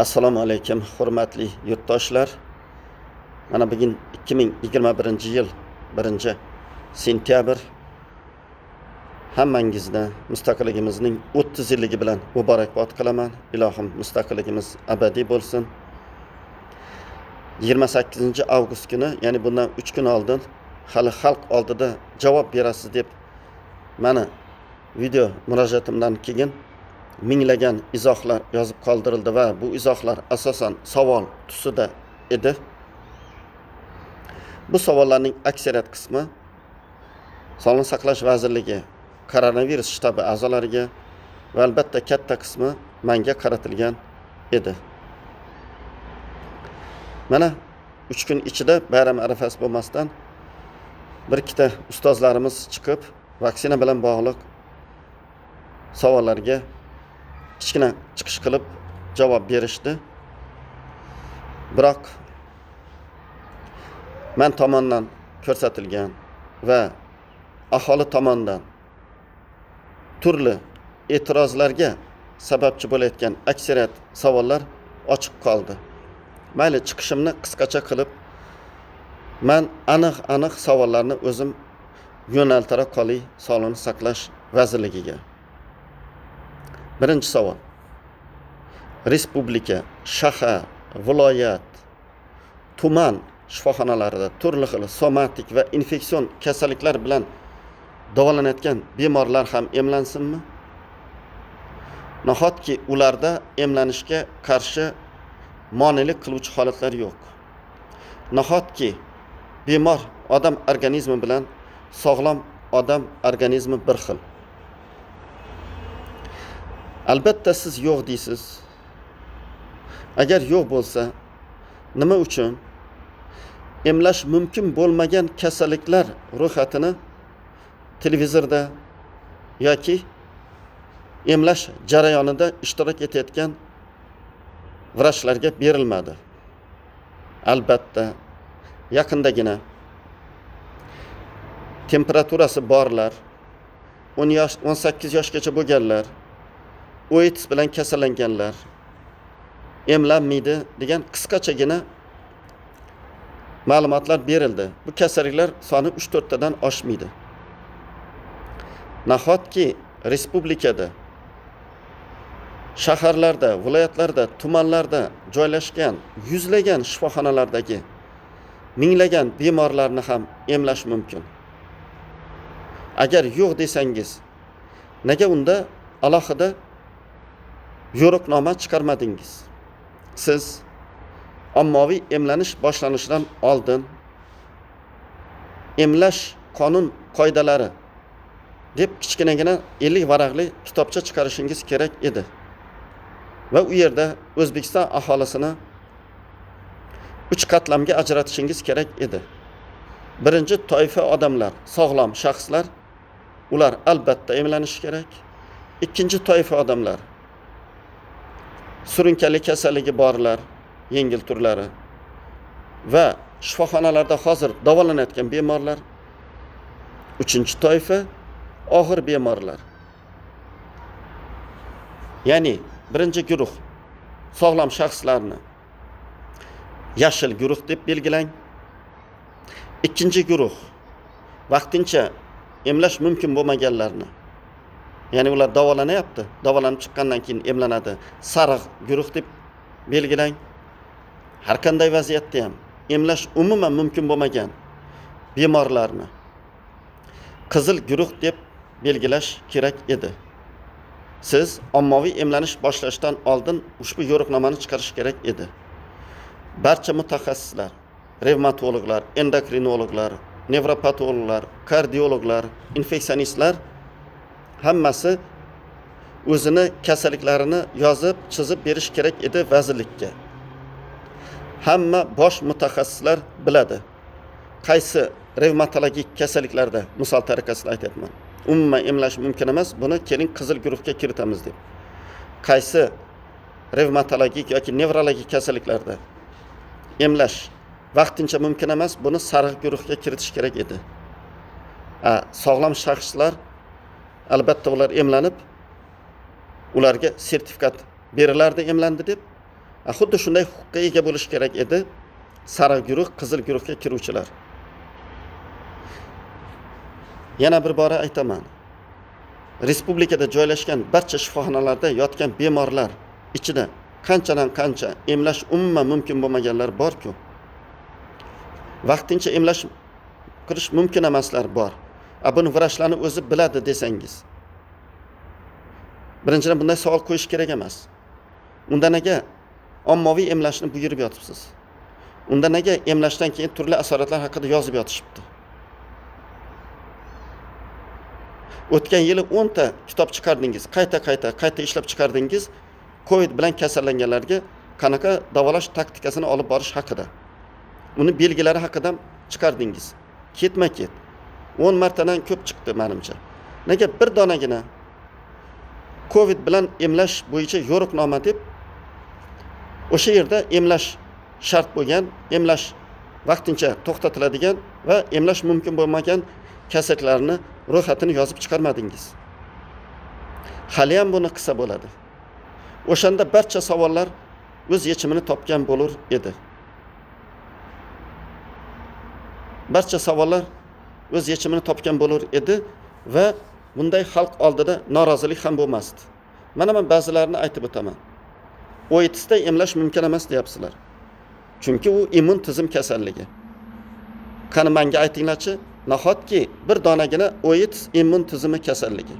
assalomu alaykum hurmatli yurtdoshlar. Mana bugun 2021 yil 1 sentyabr. Hammangizni mustaqilligimizning 30 yilligi bilan muborakbod qilaman. İlohim mustaqilligimiz abadiy bo'lsin. 28 avgust kuni ya'ni bundan 3 kun oldin hali xalq oldida javob berasiz deb mani video murojaatimdan keyin minglagan izohlar yozib qoldirildi va bu izohlar asosan savol tusida edi. Bu savollarning aksariyat qismi sog'liqni saqlash vazirligi koronavirus shtabi a'zolariga va albatta katta qismi menga qaratilgan edi. Mana uch kun ichida bayram arafasi bo'lmasdan bir ikkita ustozlarimiz chiqib vaksina bilan bog'liq savollarga kichkina chiqish qilib javob berishdi. Biroq man tomonidan ko'rsatilgan va aholi tomonidan turli e'tirozlarga sababchi bo'layotgan aksariyat savollar ochiq qoldi. Mayli chiqishimni qisqacha qilib man aniq aniq savollarni o'zim yo'naltira qolay sog'liqni saqlash vazirligiga birinchi savol. Respublika shahar viloyat tuman shifoxonalarida turli xil somatik va infeksion kasalliklar bilan davolanayotgan bemorlar ham emlansinmi? Nahotki ularda emlanishga qarshi monelik qiluvchi holatlar yo'q? Nahotki bemor odam organizmi bilan sog'lom odam organizmi bir xil? Albatta siz yo'q deysiz agar yo'q bo'lsa nima uchun emlash mumkin bo'lmagan kasalliklar ro'yxatini televizorda yoki emlash jarayonida ishtirok etayotgan vrachlarga berilmadi. Albatta yaqindagina. Temperaturasi borlar. 10 yosh 18 yoshgacha bo'lganlar oits bilan kasallanganlar emlanmaydi degan qisqachagina ma'lumotlar berildi. Bu kasalliklar soni 3-4 tadan oshmaydi nahotki respublikada shaharlarda viloyatlarda tumanlarda joylashgan yuzlagan shifoxonalardagi minglagan bemorlarni ham emlash mumkin. Agar yo'q desangiz nega unda alohida yo'riqnoma chiqarmadingiz siz ommaviy emlanish boshlanishidan oldin emlash qonun qoidalari deb kichkinagina 50 varaqli kitobcha chiqarishingiz kerak edi va u yerda o'zbekiston aholisini uch qatlamga ajratishingiz kerak edi birinchi toifa odamlar sog'lom shaxslar ular albatta emlanishi kerak ikkinchi toifa odamlar surunkali kasalligi borlar yengil turlari va shifoxonalarda hozir davolanayotgan bemorlar uchinchi toifa og'ir bemorlar ya'ni birinchi guruh sog'lom shaxslarni yashil guruh deb belgilang ikkinchi guruh vaqtincha emlash mumkin bo'lmaganlarni ya'ni ular davolanyapti davolanib chiqqandan keyin emlanadi sariq guruh deb belgilang har qanday vaziyatda ham emlash umuman mumkin bo'lmagan bemorlarni qizil guruh deb belgilash kerak edi. Siz ommaviy emlanish boshlashdan oldin ushbu yo'riqnomani chiqarish kerak edi. Barcha mutaxassislar revmatologlar endokrinologlar nevropatologlar kardiologlar infeksionistlar hammasi o'zini kasalliklarini yozib chizib berish kerak edi vazirlikka. Hamma bosh mutaxassislar biladi qaysi revmatologik kasalliklarda misol tariqasida aytyapman. Umuman emlash mumkin emas buni keling qizil guruhga kiritamiz deb. Qaysi revmatologik yoki nevrologik kasalliklarda emlash vaqtincha mumkin emas buni sariq guruhga kiritish kerak edi. Sog'lom shaxslar albatta ular emlanib ularga sertifikat berilardi emlandi deb. Xuddi shunday huquqqa ega bo'lish kerak edi. Sariq guruh qizil guruhga kiruvchilar. Yana bir bora aytaman. Respublikada joylashgan barcha shifoxonalarda yotgan bemorlar ichida qanchadan qancha emlash umuman mumkin bo'lmaganlar borku? Vaqtincha emlash qilish mumkin emaslar bor. Buni vrachlarni o'zi biladi desangiz birinchidan bunday savol qo'yish kerak emas unda nega ommaviy emlashni buyurib yotibsiz unda nega emlashdan keyin turli asoratlar haqida yozib yotishibdi o'tgan yili o'nta kitob chiqardingiz qayta qayta qayta ishlab chiqardingiz covid bilan kasallanganlarga qanaqa davolash taktikasini olib borish haqida uni belgilari haqida chiqardingiz ketma ket o'n martadan ko'p chiqdi manimcha. Nega bir donagina covid bilan emlash bo'yicha yo'riqnoma deb o'sha yerda emlash shart bo'lgan emlash vaqtincha to'xtatiladigan va emlash mumkin bo'lmagan kasalliklarni ro'yxatini yozib chiqarmadingiz. Haliyam buni qilsa bo'ladi. O'shanda barcha savollar o'z yechimini topgan bo'lur edi. Barcha savollar o'z yechimini topgan bo'lur edi va bunday xalq oldida norozilik ham bo'lmasdi. Mana man ba'zilarini aytib o'taman. Oitsda emlash mumkin emas deyapsizlar. Chunki u immun tizim kasalligi. Qani manga aytinglarchi nahotki bir donagina oits immun tizimi kasalligi?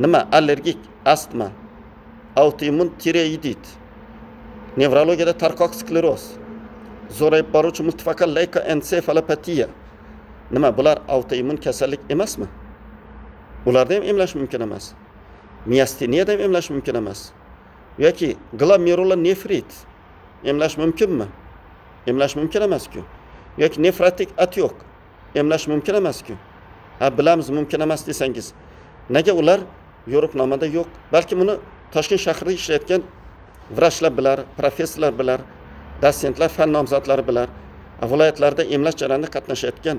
Nima allergik astma autoimmun tiroidit nevrologiyada tarqoq skleroz zo'rayib boruvchi multifokal leykoensefalopatiya nima bular avtoimmun kasallik emasmi? Ularda ham emlash mumkin emas. Miastiniyada ham emlash mumkin emas. Yoki glomerulonefrit emlash mumkinmi? Emlash mumkin emasku. Yoki nefratik atyok emlash mumkin emasku. Ha bilamiz mumkin emas desangiz. Nega ular yo'riqnomada yo'q? Balki buni toshkent shahrida ishlayotgan vrachlar bilar professorlar bilar dotsentlar fan nomzodlari bilar viloyatlarda emlash jarayonida qatnashayotgan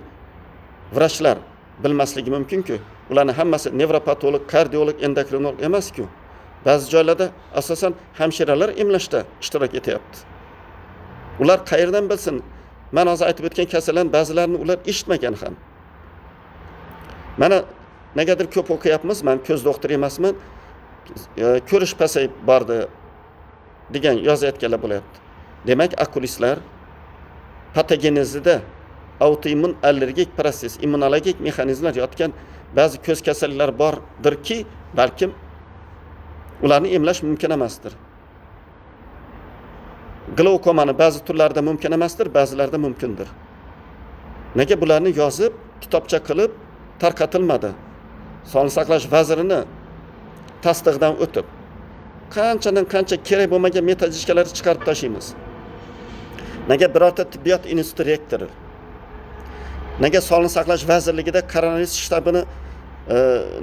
vrachlar bilmasligi mumkinku ularni hammasi nevropatolog kardiolog endokrinolog emasku. Ba'zi joylarda asosan hamshiralar emlashda ishtirok etyapti. Ular qayerdan bilsin? Man hozir aytib o'tgan kasallarni ba'zilarini ular eshitmagan ham. Mana negadir ko'p o'qiyapmiz man ko'z doktori emasman e, ko'rish pasayib bordi degan yozayotganlar bo'lyapti. Demak okulistlar patogenezida autoimmun allergik prosess immunologik mexanizmlar yotgan ba'zi ko'z kasalliklari bordirki balkim ularni emlash mumkin emasdir. Glaukomani ba'zi turlarida mumkin emasdir ba'zilarida mumkindir. Nega bularni yozib kitobcha qilib tarqatilmadi? Sog'liqni saqlash vazirini tasdig'idan o'tib qanchadan qancha kerak bo'lmagan metodичкаларni chiqarib tashlaymiz nega birorta tibbiyot instituti rektori nega sog'liqni saqlash vazirligida koronavirus shtabini e,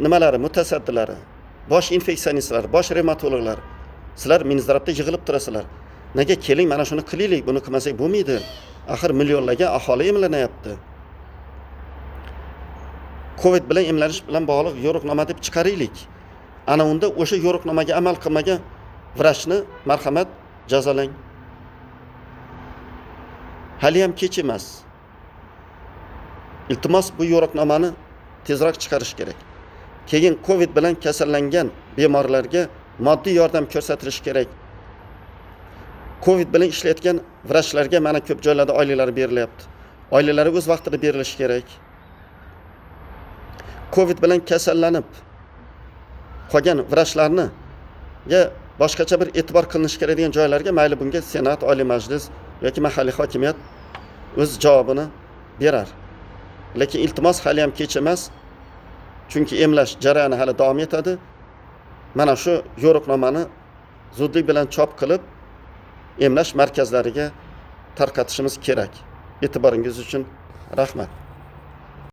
nimalari mutasaddilari bosh infeksionistlar bosh revmatologlar sizlar minzdravda yig'ilib turasizlar. Nega keling mana shuni qilaylik buni qilmasak bo'lmaydi. Axir millionlagan aholi emlanyapti covid bilan emlanish bilan bog'liq yo'riqnoma deb chiqaraylik ana unda o'sha yo'riqnomaga amal qilmagan vrachni marhamat jazolang. Haliyam kech emas. Iltimos bu yo'riqnomani tezroq chiqarish kerak. Keyin covid bilan kasallangan bemorlarga moddiy yordam ko'rsatilishi kerak. Covid bilan ishlayotgan vrachlarga mana ko'p joylarda oyliklari berilyapti. Oyliklari o'z vaqtida berilishi kerak. Covid bilan kasallanib qolgan vrachlarni boshqacha bir e'tibor qilinishi kerak degan joylarga mayli bunga senat oliy majlis yoki mahalliy hokimiyat o'z javobini berar. Lekin iltimos haliyam kech emas. Chunki emlash jarayoni hali davom etadi. Mana shu yo'riqnomani zudlik bilan chop qilib emlash markazlariga tarqatishimiz kerak. E'tiboringiz uchun rahmat